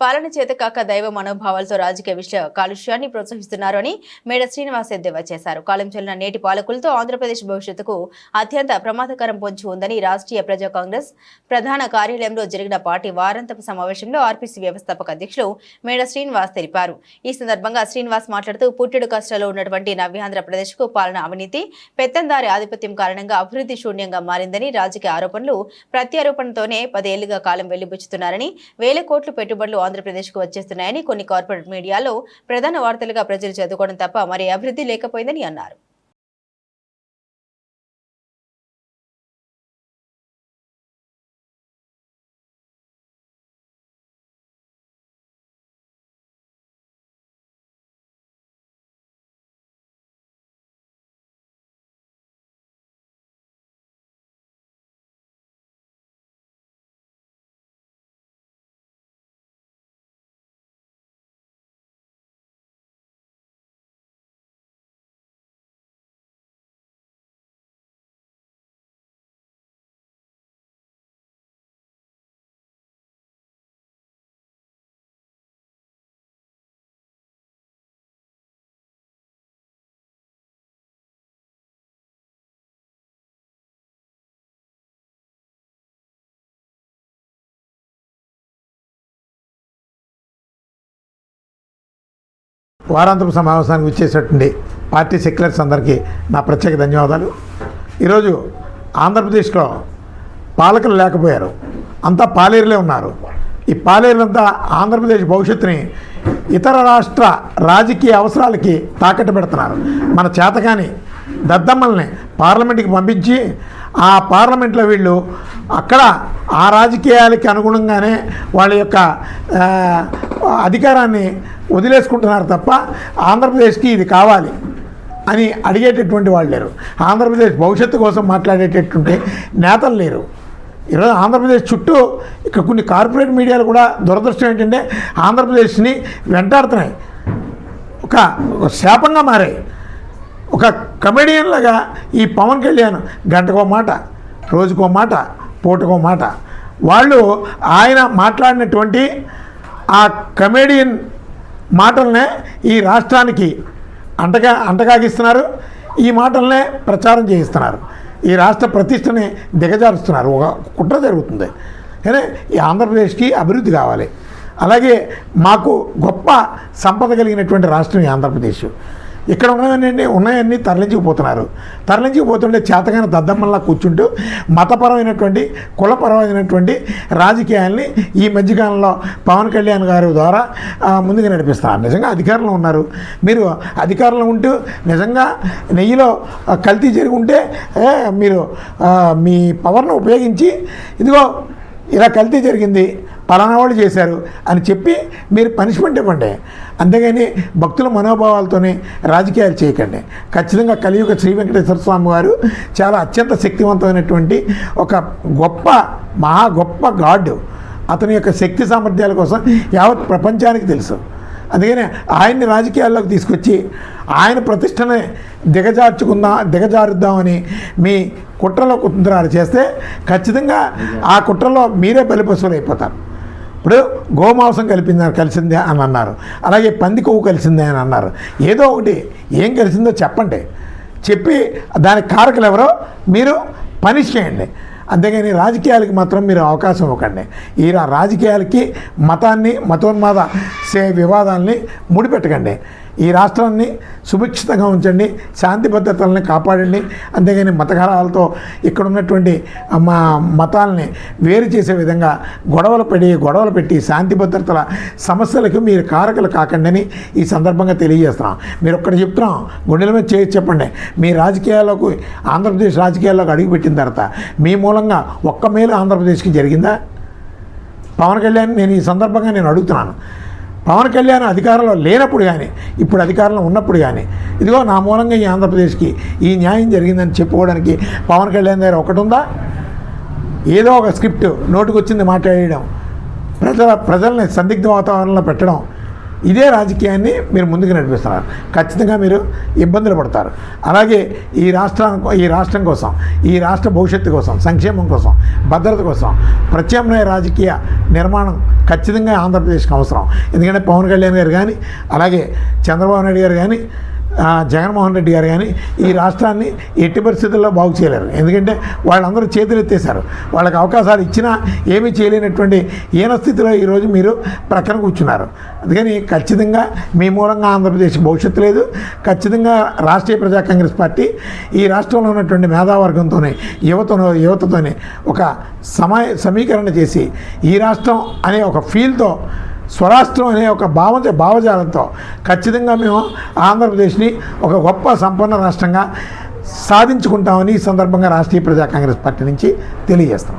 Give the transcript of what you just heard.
పాలన చేత కాక దైవ మనోభావాలతో రాజకీయ విషయ కాలుష్యాన్ని ప్రోత్సహిస్తున్నారు అని మేడ శ్రీనివాస్ ఎద్దేవా చేశారు. కాలం చెల్లిన నేటి పాలకులతో ఆంధ్రప్రదేశ్ భవిష్యత్తుకు అత్యంత ప్రమాదకరం పొంచి ఉందని రాష్ట్రీయ ప్రజా కాంగ్రెస్ ప్రధాన కార్యాలయంలో జరిగిన పార్టీ వారాంతపు సమావేశంలో ఆర్పీసీ వ్యవస్థాపక అధ్యక్షులు మేడ శ్రీనివాస్ తెలిపారు. ఈ సందర్భంగా శ్రీనివాస్ మాట్లాడుతూ పుట్టెడు కష్టాల్లో ఉన్నటువంటి నవ్యాంధ్రప్రదేశ్కు పాలన అవినీతి పెత్తందారి ఆధిపత్యం కారణంగా అభివృద్ధి శూన్యంగా మారిందని రాజకీయ ఆరోపణలు ప్రత్యారోపణతోనే పదేళ్ళుగా కాలం వెళ్ళిబుచ్చుతున్నారని వేల కోట్లు పెట్టుబడులు ఆంధ్రప్రదేశ్కు వచ్చేస్తున్నాయని కొన్ని కార్పొరేట్ మీడియాలో ప్రధాన వార్తలుగా ప్రజలు చదువుకోవడం తప్ప మరి అభివృద్ధి లేకపోయిందని అన్నారు. వారాంతపు సమావేశానికి వచ్చేసేటువంటి పార్టీ సెక్యులర్స్ అందరికీ నా ప్రత్యేక ధన్యవాదాలు. ఈరోజు ఆంధ్రప్రదేశ్లో పాలకులు లేకపోయారు. అంతా పాలేరులే ఉన్నారు. ఈ పాలేరులంతా ఆంధ్రప్రదేశ్ భవిష్యత్తుని ఇతర రాష్ట్ర రాజకీయ అవసరాలకి తాకట్టు పెడుతున్నారు. మన చేతకాని దద్దమ్మల్ని పార్లమెంట్కి పంపించి ఆ పార్లమెంట్లో వీళ్ళు అక్కడ ఆ రాజకీయాలకి అనుగుణంగానే వాళ్ళ యొక్క అధికారాన్ని వదిలేసుకుంటున్నారు తప్ప ఆంధ్రప్రదేశ్కి ఇది కావాలి అని అడిగేటటువంటి వాళ్ళు లేరు. ఆంధ్రప్రదేశ్ భవిష్యత్తు కోసం మాట్లాడేటటువంటి నేతలు లేరు. ఈరోజు ఆంధ్రప్రదేశ్ చుట్టూ ఇక కొన్ని కార్పొరేట్ మీడియాలు కూడా దురదృష్టం ఏంటంటే ఆంధ్రప్రదేశ్ని వెంటాడుతున్నాయి. ఒక ఒక శాపంగా మారాయి. ఒక కమెడియన్లాగా ఈ పవన్ కళ్యాణ్ గంటకో మాట రోజుకో మాట పూటకో మాట. వాళ్ళు ఆయన మాట్లాడినటువంటి ఆ కమెడియన్ మాటలనే ఈ రాష్ట్రానికి అంటగా అంటగాగిస్తున్నారు. ఈ మాటలనే ప్రచారం చేయిస్తున్నారు. ఈ రాష్ట్ర ప్రతిష్టని దిగజారుస్తున్నారు. ఒక కుట్ర జరుగుతుంది. కానీ ఈ ఆంధ్రప్రదేశ్కి అభివృద్ధి కావాలి. అలాగే మాకు గొప్ప సంపద కలిగినటువంటి రాష్ట్రం ఈ ఆంధ్రప్రదేశ్. ఇక్కడ ఉన్నవన్నీ ఉన్నాయన్నీ తరలించుకుపోతున్నారు. తరలించుకుపోతుంటే చేతగాన దద్దమ్మల్లా కూర్చుంటూ మతపరమైనటువంటి కులపరమైనటువంటి రాజకీయాల్ని ఈ మధ్యకాలంలో పవన్ కళ్యాణ్ గారి ద్వారా ముందుగా ముందుకు నిజంగా అధికారంలో ఉన్నారు. మీరు అధికారంలో ఉంటూ నిజంగా నెయ్యిలో కల్తీ జరిగి ఉంటే మీరు మీ పవర్ను ఉపయోగించి ఇదిగో ఇలా కల్తీ జరిగింది పలానా వాళ్ళు చేశారు అని చెప్పి మీరు పనిష్మెంట్ ఇవ్వండి. అంతేగాని భక్తుల మనోభావాలతోనే రాజకీయాలు చేయకండి. ఖచ్చితంగా కలియుగ శ్రీ వెంకటేశ్వర స్వామి వారు చాలా అత్యంత శక్తివంతమైనటువంటి ఒక గొప్ప మహా గొప్ప గాడ్. అతని యొక్క శక్తి సామర్థ్యాల కోసం యావత్ ప్రపంచానికి తెలుసు. అందుకని ఆయన్ని రాజకీయాల్లోకి తీసుకొచ్చి ఆయన ప్రతిష్టనే దిగజార్చుకుందాం దిగజారుద్దామని మీ కుట్రలో కుతంత్రాలు చేస్తే ఖచ్చితంగా ఆ కుట్రలో మీరే బలిపశువులు అయిపోతారు ఇప్పుడు గోమాంసం కలిపింది కలిసిందే అని అన్నారు. అలాగే పంది కొవ్వు కలిసిందే అని అన్నారు. ఏదో ఒకటి ఏం కలిసిందో చెప్పండి. చెప్పి దానికి కారకులు ఎవరో మీరు పనిష్ చేయండి. అంతేగాని రాజకీయాలకి మాత్రం మీరు అవకాశం ఇవ్వకండి. ఈ రాజకీయాలకి మతాన్ని మతోన్మాద సే వివాదాలని ముడిపెట్టకండి. ఈ రాష్ట్రాన్ని సుభిక్షితంగా ఉంచండి శాంతి భద్రతలను కాపాడండి అంతేగాని మతకరాలతో ఇక్కడ ఉన్నటువంటి మా మతాలని వేరు చేసే విధంగా గొడవలు పడి గొడవలు పెట్టి శాంతి భద్రతల సమస్యలకు మీరు కారకులు కాకండి ఈ సందర్భంగా తెలియజేస్తున్నాం. మీరు ఒక్కటి చెప్తున్నాం గుండెల మీద చేసి చెప్పండి. మీ రాజకీయాల్లోకి ఆంధ్రప్రదేశ్ రాజకీయాల్లోకి అడుగుపెట్టిన తర్వాత మీ మూలంగా ఒక్క మేలు ఆంధ్రప్రదేశ్కి జరిగిందా? పవన్ కళ్యాణ్ నేను ఈ సందర్భంగా నేను అడుగుతున్నాను. పవన్ కళ్యాణ్ అధికారంలో లేనప్పుడు కానీ ఇప్పుడు అధికారంలో ఉన్నప్పుడు కానీ ఇదిగో నా మూలంగా ఈ ఆంధ్రప్రదేశ్కి ఈ న్యాయం జరిగిందని చెప్పుకోవడానికి పవన్ కళ్యాణ్ దగ్గర ఒకటి ఉందా ఏదో ఒక స్క్రిప్ట్ నోటుకొచ్చింది మాట్లాడడం మాట్లాడేయడం ప్రజల ప్రజల్ని సందిగ్ధ వాతావరణంలో పెట్టడం ఇదే రాజకీయాన్ని మీరు ముందుకు నడిపిస్తున్నారు. ఖచ్చితంగా మీరు ఇబ్బందులు పడతారు. అలాగే ఈ రాష్ట్రం ఈ రాష్ట్రం కోసం ఈ రాష్ట్ర భవిష్యత్తు కోసం సంక్షేమం కోసం భద్రత కోసం ప్రత్యామ్నాయ రాజకీయ నిర్మాణం ఖచ్చితంగా ఆంధ్రప్రదేశ్కి అవసరం. ఎందుకంటే పవన్ కళ్యాణ్ గారు కానీ అలాగే చంద్రబాబు నాయుడు గారు కానీ జగన్మోహన్ రెడ్డి గారు కానీ ఈ రాష్ట్రాన్ని ఎట్టి పరిస్థితుల్లో బాగు చేయలేరు. ఎందుకంటే వాళ్ళందరూ చేతులు ఎత్తేశారు వాళ్ళకి అవకాశాలు ఇచ్చినా ఏమీ చేయలేనటువంటి ఈయన స్థితిలో ఈరోజు మీరు ప్రక్కన కూర్చున్నారు. అందుకని ఖచ్చితంగా మీ మూలంగా ఆంధ్రప్రదేశ్ భవిష్యత్తు లేదు. ఖచ్చితంగా రాష్ట్రీయ ప్రజా కాంగ్రెస్ పార్టీ ఈ రాష్ట్రంలో ఉన్నటువంటి మేధావర్గంతోనే యువతను యువతతోనే ఒక సమయ సమీకరణ చేసి ఈ రాష్ట్రం అనే ఒక ఫీల్తో స్వరాష్ట్రం అనే ఒక భావ భావజాలంతో ఖచ్చితంగా మేము ఆంధ్రప్రదేశ్ని ఒక గొప్ప సంపన్న రాష్ట్రంగా సాధించుకుంటామని ఈ సందర్భంగా రాష్ట్రీయ ప్రజా కాంగ్రెస్ పార్టీ నుంచి తెలియజేస్తాం